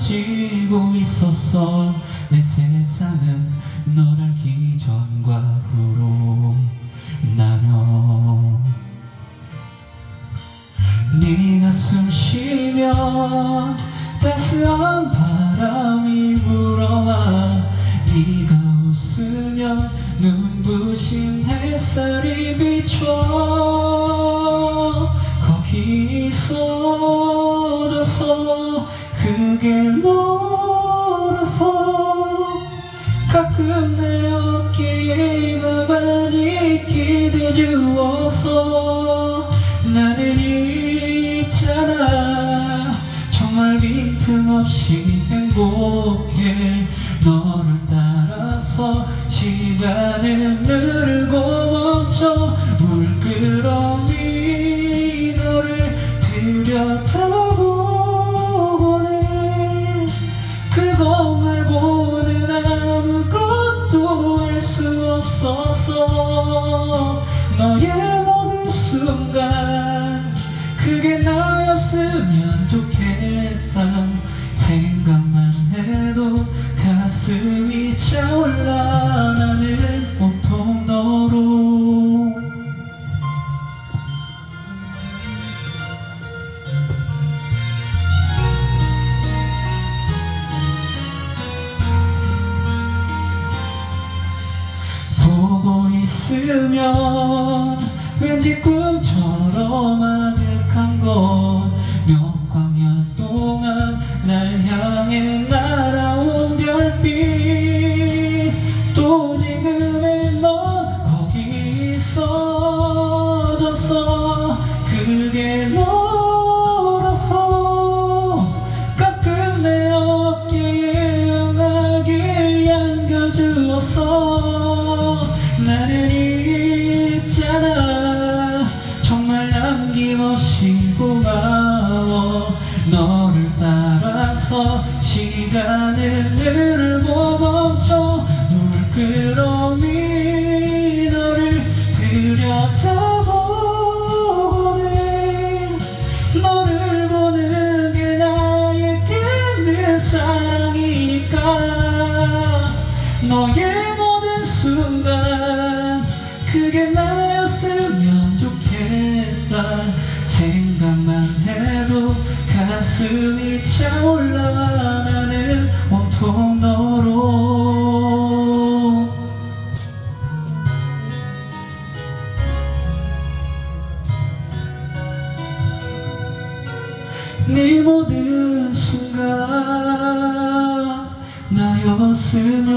가지고 있었어. 내 세상은 널 알기 전과 후로 나눠. 네가 숨 쉬면 따스한 바람이 불어와 네가 웃으면 눈부신 햇살이 비춰. 거기서 그게 너라서 가끔 내 어깨에 가만히 기대 주어서 나는 있잖아. 정말 빈틈없이 행복해. 너를 따라서 시간은 흐르고 멈춰. 물끄러미 너를 들여다 수 없어서 너의 모든 순간 그게 나였으면 좋겠다. 생각만 해도 가슴이 차올라 있으면 왠지 꿈처럼 아득한 곳몇 광년 동안 날 향해 날아온 별빛. 또 지금의 넌 거기 있어졌어. 그게 너라서 가끔 내 어깨에 연하게 안겨주었어. 나는 남김없이 고마워 너를 따라서 시간을 흐르고 멈춰 물끄러미 너를 들여다보네. 너를 보는 게 나에게 늘 사랑이니까. 너의 모든 순간 그게 나 가슴이 차올라 나는 온통 너로. 네 모든 순간 나였으면